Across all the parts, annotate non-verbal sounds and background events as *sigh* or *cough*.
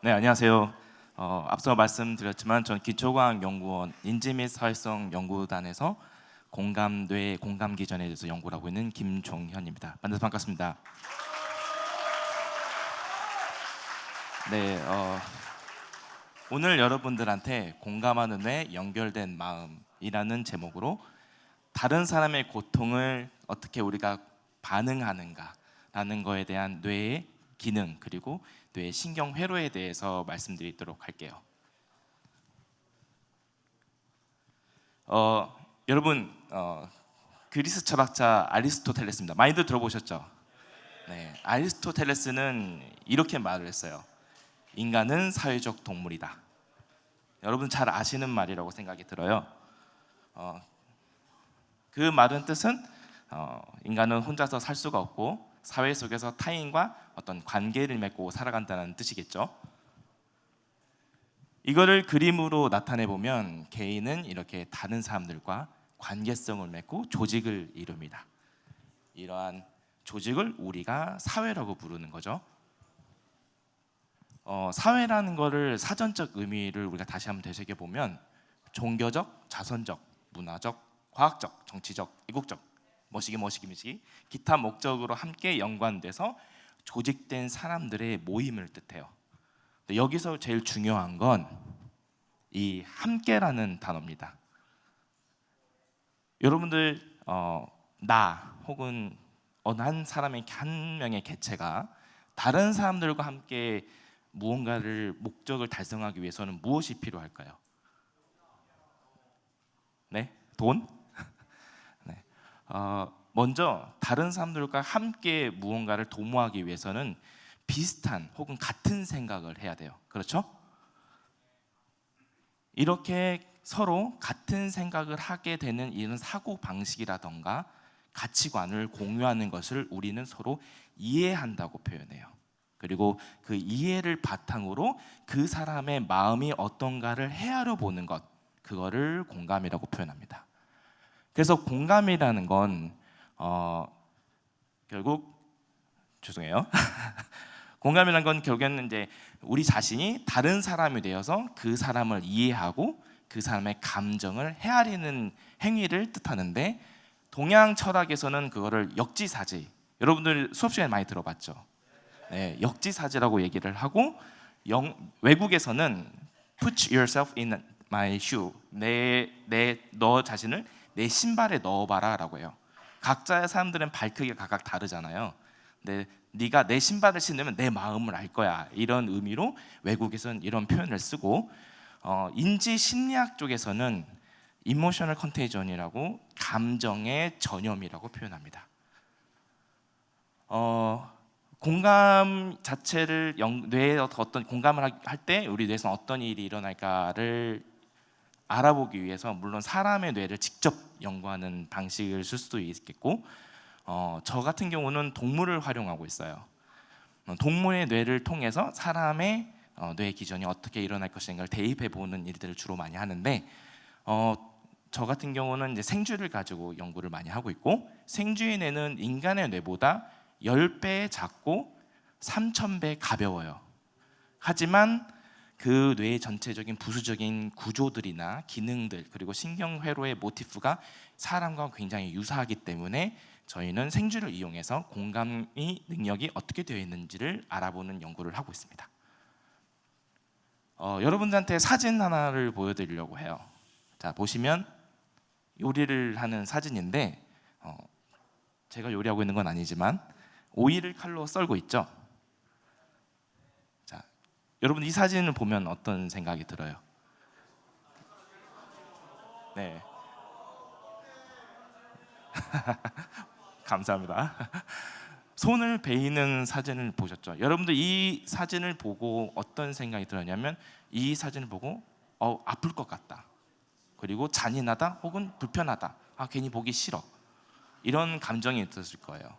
네, 안녕하세요. 어, 앞서 말씀드렸지만 전 기초과학 연구원 인지 및 사회성 연구단에서 공감 뇌 공감 기전에 대해서 연구를 하고 있는 김종현입니다. 만나서 반갑습니다. 네, 어, 오늘 여러분들한테 공감하는 뇌 연결된 마음이라는 제목으로 다른 사람의 고통을 어떻게 우리가 반응하는가라는 거에 대한 뇌의 기능 그리고 뇌의 신경 회로에 대해서 말씀드리도록 할게요. 어, 여러분 어, 그리스 철학자 아리스토텔레스입니다. 많이들 들어보셨죠? 네, 아리스토텔레스는 이렇게 말을 했어요. 인간은 사회적 동물이다. 여러분 잘 아시는 말이라고 생각이 들어요. 어, 그 말은 뜻은 어, 인간은 혼자서 살 수가 없고 사회 속에서 타인과 어떤 관계를 맺고 살아간다는 뜻이겠죠. 이거를 그림으로 나타내 보면 개인은 이렇게 다른 사람들과 관계성을 맺고 조직을 이룹니다. 이러한 조직을 우리가 사회라고 부르는 거죠. 어, 사회라는 거를 사전적 의미를 우리가 다시 한번 되새겨 보면 종교적, 자선적, 문화적, 과학적, 정치적, 애국적, 머시기 머시기 머시기 기타 목적으로 함께 연관돼서 조직된 사람들의 모임을 뜻해요. 여기서 제일 중요한 건 이 함께라는 단어입니다. 여러분들 어, 나 혹은 어느 한 사람의 한 명의 개체가 다른 사람들과 함께 무언가를 목적을 달성하기 위해서는 무엇이 필요할까요? 네, 돈. 네, 어, 먼저 다른 사람들과 함께 무언가를 도모하기 위해서는 비슷한 혹은 같은 생각을 해야 돼요. 그렇죠? 이렇게 서로 같은 생각을 하게 되는 이런 사고 방식이라던가 가치관을 공유하는 것을 우리는 서로 이해한다고 표현해요. 그리고 그 이해를 바탕으로 그 사람의 마음이 어떤가를 헤아려 보는 것, 그거를 공감이라고 표현합니다. 그래서 공감이라는 건 어, 결국 죄송해요. *laughs* 공감이라는 건 결국에는 이제 우리 자신이 다른 사람이 되어서 그 사람을 이해하고 그 사람의 감정을 헤아리는 행위를 뜻하는데 동양 철학에서는 그거를 역지사지. 여러분들 수업 시간에 많이 들어봤죠. 네, 역지사지라고 얘기를 하고 영, 외국에서는 put yourself in my shoe. 내 내 너 자신을 내 신발에 넣어봐라라고 해요. 각자의 사람들은 발 크기가 각각 다르잖아요. 근데 네가 내 신발을 신으면 내 마음을 알 거야. 이런 의미로 외국에서는 이런 표현을 쓰고 어, 인지 심리학 쪽에서는 이모셔널 컨테이전이라고 감정의 전염이라고 표현합니다. 어, 공감 자체를 영, 뇌에 어떤 공감을 할 때 우리 뇌에서 어떤 일이 일어날까를 알아보기 위해서 물론 사람의 뇌를 직접 연구하는 방식을 쓸 수도 있겠고 어, 저 같은 경우는 동물을 활용하고 있어요. 어, 동물의 뇌를 통해서 사람의 어, 뇌 기전이 어떻게 일어날 것인가를 대입해 보는 일들을 주로 많이 하는데 어, 저 같은 경우는 이제 생쥐를 가지고 연구를 많이 하고 있고 생쥐의 뇌는 인간의 뇌보다 10배 작고 3000배 가벼워요. 하지만 그 뇌의 전체적인 부수적인 구조들이나 기능들 그리고 신경 회로의 모티프가 사람과 굉장히 유사하기 때문에 저희는 생쥐를 이용해서 공감이 능력이 어떻게 되어 있는지를 알아보는 연구를 하고 있습니다. 어, 여러분들한테 사진 하나를 보여드리려고 해요. 자 보시면 요리를 하는 사진인데 어, 제가 요리하고 있는 건 아니지만 오이를 칼로 썰고 있죠. 자 여러분 이 사진을 보면 어떤 생각이 들어요? 네. *laughs* 감사합니다. 손을 베이는 사진을 보셨죠? 여러분들 이 사진을 보고 어떤 생각이 들었냐면 이 사진을 보고 어, 아플 것 같다. 그리고 잔인하다 혹은 불편하다. 아 괜히 보기 싫어. 이런 감정이 들었을 거예요.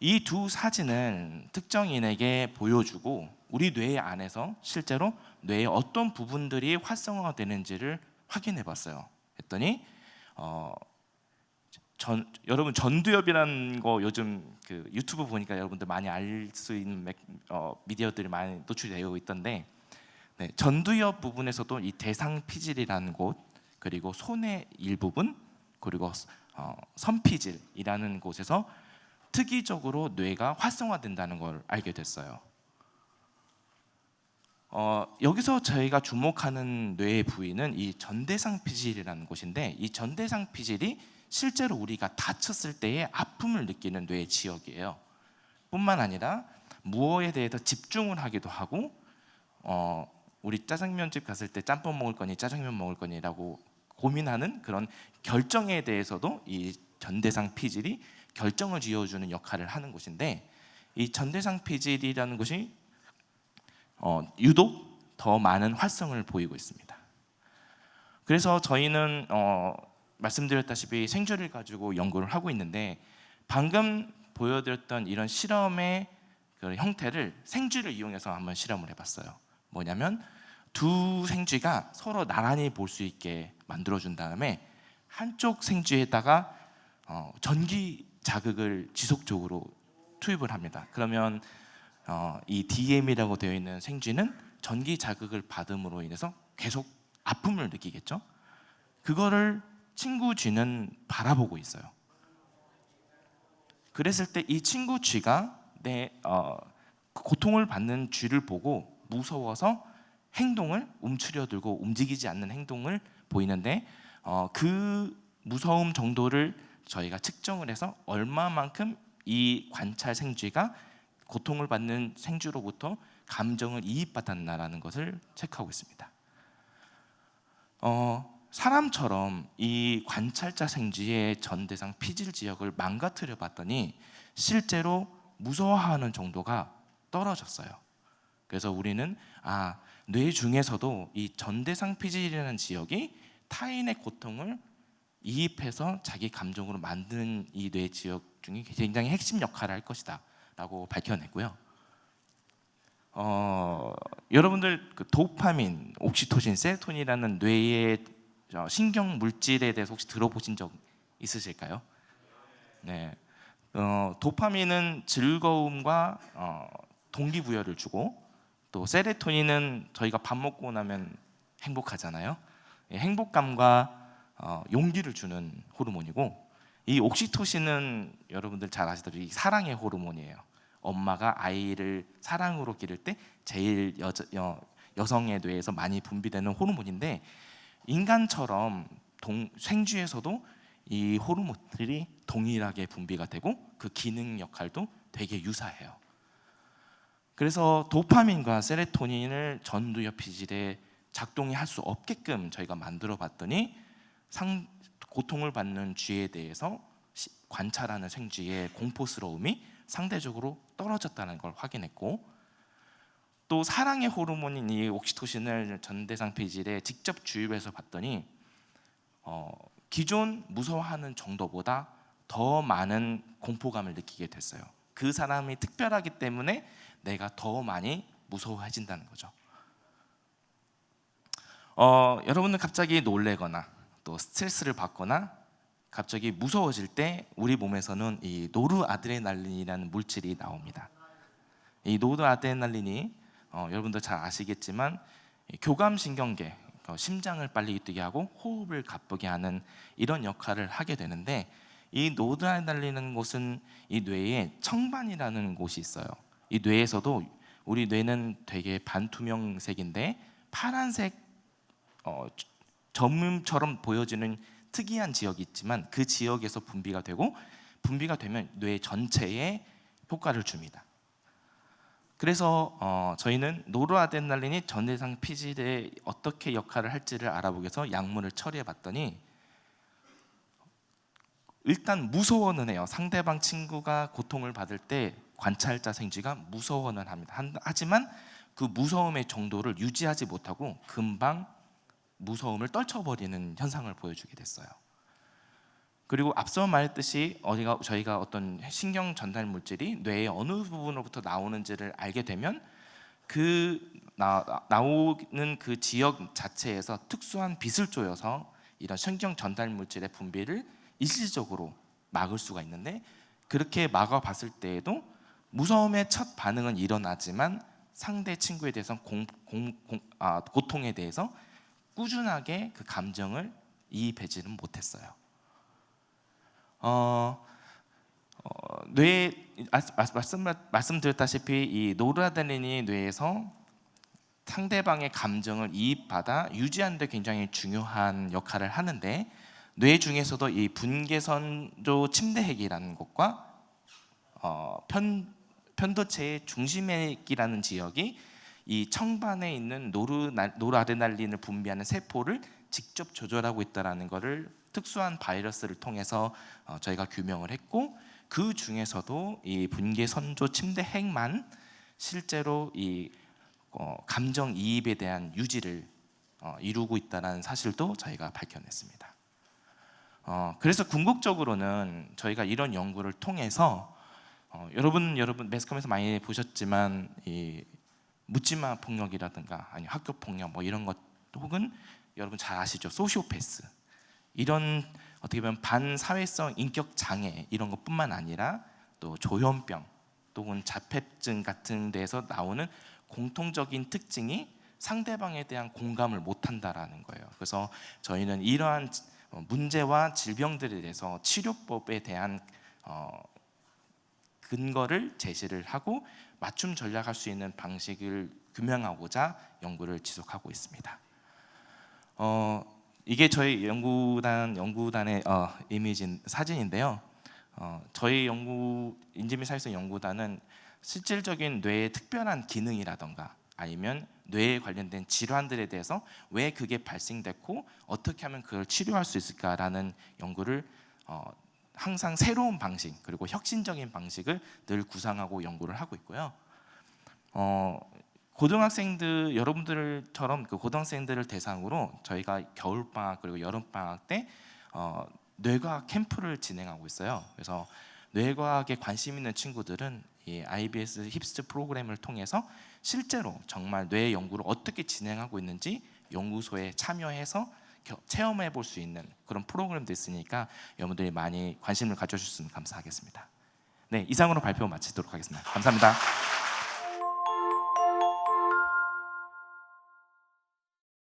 이 두 사진은 특정인에게 보여주고 우리 뇌 안에서 실제로 뇌의 어떤 부분들이 활성화되는지를 확인해 봤어요. 했더니 어, 전 여러분 전두엽이라는 거 요즘 그 유튜브 보니까 여러분들 많이 알 수 있는 맥- 어, 미디어들이 많이 노출되어 있던데 네, 전두엽 부분에서도 이 대상 피질이라는 곳 그리고 손의 일부분 그리고 어, 선피질이라는 곳에서 특이적으로 뇌가 활성화된다는 걸 알게 됐어요. 어, 여기서 저희가 주목하는 뇌의 부위는 이 전대상 피질이라는 곳인데 이 전대상 피질이 실제로 우리가 다쳤을 때의 아픔을 느끼는 뇌의 지역이에요. 뿐만 아니라 무엇에 대해서 집중을 하기도 하고 어, 우리 짜장면집 갔을 때 짬뽕 먹을 거니 짜장면 먹을 거니라고 고민하는 그런 결정에 대해서도 이 전대상 피질이 결정을 지어주는 역할을 하는 곳인데 이 전대상 피질이라는 곳이 어, 유독 더 많은 활성을 보이고 있습니다. 그래서 저희는 어, 말씀드렸다시피 생쥐를 가지고 연구를 하고 있는데 방금 보여드렸던 이런 실험의 그 형태를 생쥐를 이용해서 한번 실험을 해봤어요. 뭐냐면 두 생쥐가 서로 나란히 볼 수 있게 만들어준 다음에 한쪽 생쥐에다가 어, 전기 자극을 지속적으로 투입을 합니다. 그러면 어, 이 DM이라고 되어 있는 생쥐는 전기 자극을 받음으로 인해서 계속 아픔을 느끼겠죠. 그거를 친구 쥐는 바라보고 있어요. 그랬을 때 이 친구 쥐가 내 어, 고통을 받는 쥐를 보고 무서워서 행동을 움츠려들고 움직이지 않는 행동을 보이는데 어, 그 무서움 정도를 저희가 측정을 해서 얼마만큼 이 관찰 생쥐가 고통을 받는 생쥐로부터 감정을 이입받았나라는 것을 체크하고 있습니다. 어, 사람처럼 이 관찰자 생쥐의 전 대상 피질 지역을 망가뜨려 봤더니 실제로 무서워하는 정도가 떨어졌어요. 그래서 우리는 아, 뇌 중에서도 이 전대상 피질이라는 지역이 타인의 고통을 이입해서 자기 감정으로 만드는 이 뇌 지역 중에 굉장히 핵심 역할을 할 것이다 라고 밝혀냈고요. 어, 여러분들 그 도파민, 옥시토신, 세로토닌이라는 뇌의 어, 신경 물질에 대해서 혹시 들어보신 적 있으실까요? 네. 어, 도파민은 즐거움과 어, 동기부여를 주고 또 세로토닌은 저희가 밥 먹고 나면 행복하잖아요. 예, 행복감과 어, 용기를 주는 호르몬이고 이 옥시토신은 여러분들 잘 아시다시피 사랑의 호르몬이에요. 엄마가 아이를 사랑으로 기를 때 제일 여자, 여, 여성의 뇌에서 많이 분비되는 호르몬인데 인간처럼 동, 생쥐에서도 이 호르몬들이 동일하게 분비가 되고 그 기능 역할도 되게 유사해요. 그래서 도파민과 세로토닌을 전두엽 피질에 작동이 할 수 없게끔 저희가 만들어 봤더니 상, 고통을 받는 쥐에 대해서 시- 관찰하는 생쥐의 공포스러움이 상대적으로 떨어졌다는 걸 확인했고 또 사랑의 호르몬인 이 옥시토신을 전대상 피질에 직접 주입해서 봤더니 어, 기존 무서워하는 정도보다 더 많은 공포감을 느끼게 됐어요. 그 사람이 특별하기 때문에 내가 더 많이 무서워해진다는 거죠. 어, 여러분은 갑자기 놀래거나 또 스트레스를 받거나 갑자기 무서워질 때 우리 몸에서는 이 노르아드레날린이라는 물질이 나옵니다. 이 노르아드레날린이 어, 여러분도 잘 아시겠지만 이 교감신경계, 어, 심장을 빨리 뛰게 하고 호흡을 가쁘게 하는 이런 역할을 하게 되는데 이 노르아드레날린은 곳은 이 뇌에 청반이라는 곳이 있어요. 이 뇌에서도 우리 뇌는 되게 반투명색인데 파란색 어, 점음처럼 보여지는 특이한 지역이 있지만 그 지역에서 분비가 되고 분비가 되면 뇌 전체에 효과를 줍니다. 그래서 어, 저희는 노르아드레날린이 전대상 피질에 어떻게 역할을 할지를 알아보기 위해서 약물을 처리해 봤더니 일단 무서워는 해요. 상대방 친구가 고통을 받을 때 관찰자 생쥐가 무서워는 합니다. 한- 하지만 그 무서움의 정도를 유지하지 못하고 금방 무서움을 떨쳐버리는 현상을 보여주게 됐어요. 그리고 앞서 말했듯이 어디가 저희가 어떤 신경 전달 물질이 뇌의 어느 부분으로부터 나오는지를 알게 되면 그 나, 나오는 그 지역 자체에서 특수한 빛을 쪼여서 이런 신경 전달 물질의 분비를 일시적으로 막을 수가 있는데 그렇게 막아봤을 때에도 무서움의 첫 반응은 일어나지만 상대 친구에 대해서 공, 공, 공, 아, 고통에 대해서 꾸준하게 그 감정을 이입하지는 못했어요. 어, 어, 뇌 아, 말씀 말씀드렸다시피 이 노르아드레날린이 뇌에서 상대방의 감정을 이입받아 유지하는 데 굉장히 중요한 역할을 하는데 뇌 중에서도 이 분계선조 침대핵이라는 곳과 어, 편 편도체의 중심핵이라는 지역이 이 청반에 있는 노르 노르아드레날린을 분비하는 세포를 직접 조절하고 있다라는 것을 특수한 바이러스를 통해서 어, 저희가 규명을 했고 그 중에서도 이 분계 선조 침대 핵만 실제로 이 어, 감정 이입에 대한 유지를 어, 이루고 있다는 사실도 저희가 밝혀냈습니다. 어, 그래서 궁극적으로는 저희가 이런 연구를 통해서 어, 여러분 여러분 매스컴에서 많이 보셨지만 이 묻지마 폭력이라든가 아니 학교 폭력 뭐 이런 것 혹은 여러분 잘 아시죠 소시오패스 이런 어떻게 보면 반사회성 인격 장애 이런 것뿐만 아니라 또 조현병 또는 자폐증 같은 데서 나오는 공통적인 특징이 상대방에 대한 공감을 못한다라는 거예요. 그래서 저희는 이러한 어, 문제와 질병들에 대해서 치료법에 대한 어, 근거를 제시를 하고 맞춤 전략할 수 있는 방식을 규명하고자 연구를 지속하고 있습니다. 어, 이게 저희 연구단 연구단의 어, 이미지 사진인데요. 어, 저희 연구 인지미 사회성 연구단은 실질적인 뇌의 특별한 기능이라던가 아니면 뇌에 관련된 질환들에 대해서 왜 그게 발생됐고 어떻게 하면 그걸 치료할 수 있을까라는 연구를 어, 항상 새로운 방식 그리고 혁신적인 방식을 늘 구상하고 연구를 하고 있고요. 어, 고등학생들 여러분들처럼 그 고등학생들을 대상으로 저희가 겨울 방학 그리고 여름 방학 때 어, 뇌과학 캠프를 진행하고 있어요. 그래서 뇌과학에 관심 있는 친구들은 이 IBS 힙스 프로그램을 통해서 실제로 정말 뇌 연구를 어떻게 진행하고 있는지 연구소에 참여해서 겨- 체험해 볼 수 있는 그런 프로그램도 있으니까 여러분들이 많이 관심을 가져주셨으면 감사하겠습니다. 네, 이상으로 발표 마치도록 하겠습니다. 감사합니다.